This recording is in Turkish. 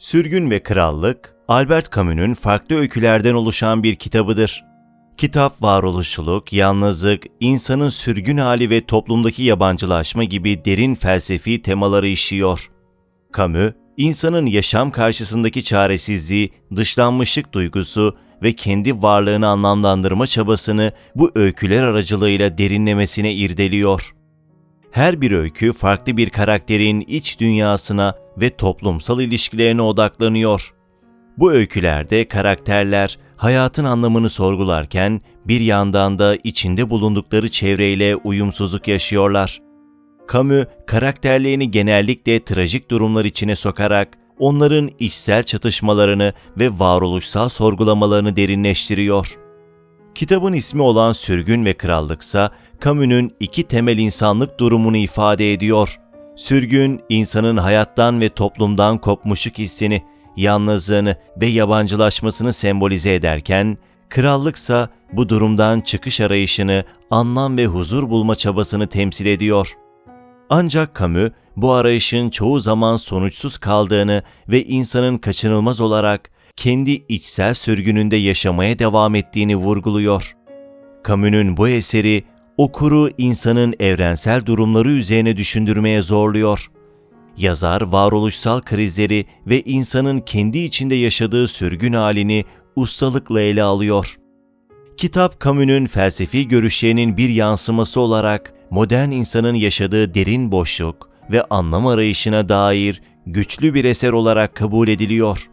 Sürgün ve Krallık, Albert Camus'un farklı öykülerden oluşan bir kitabıdır. Kitap varoluşçuluk, yalnızlık, insanın sürgün hali ve toplumdaki yabancılaşma gibi derin felsefi temaları işliyor. Camus, insanın yaşam karşısındaki çaresizliği, dışlanmışlık duygusu ve kendi varlığını anlamlandırma çabasını bu öyküler aracılığıyla derinlemesine irdeliyor. Her bir öykü farklı bir karakterin iç dünyasına ve toplumsal ilişkilerine odaklanıyor. Bu öykülerde karakterler hayatın anlamını sorgularken bir yandan da içinde bulundukları çevreyle uyumsuzluk yaşıyorlar. Camus karakterlerini genellikle trajik durumlar içine sokarak onların içsel çatışmalarını ve varoluşsal sorgulamalarını derinleştiriyor. Kitabın ismi olan Sürgün ve Krallıksa Camus'un iki temel insanlık durumunu ifade ediyor. Sürgün, insanın hayattan ve toplumdan kopmuşluk hissini, yalnızlığını ve yabancılaşmasını sembolize ederken, krallıksa bu durumdan çıkış arayışını, anlam ve huzur bulma çabasını temsil ediyor. Ancak Camus bu arayışın çoğu zaman sonuçsuz kaldığını ve insanın kaçınılmaz olarak kendi içsel sürgününde yaşamaya devam ettiğini vurguluyor. Camus'un bu eseri okuru insanın evrensel durumları üzerine düşündürmeye zorluyor. Yazar varoluşsal krizleri ve insanın kendi içinde yaşadığı sürgün halini ustalıkla ele alıyor. Kitap Camus'un felsefi görüşlerinin bir yansıması olarak modern insanın yaşadığı derin boşluk ve anlam arayışına dair güçlü bir eser olarak kabul ediliyor.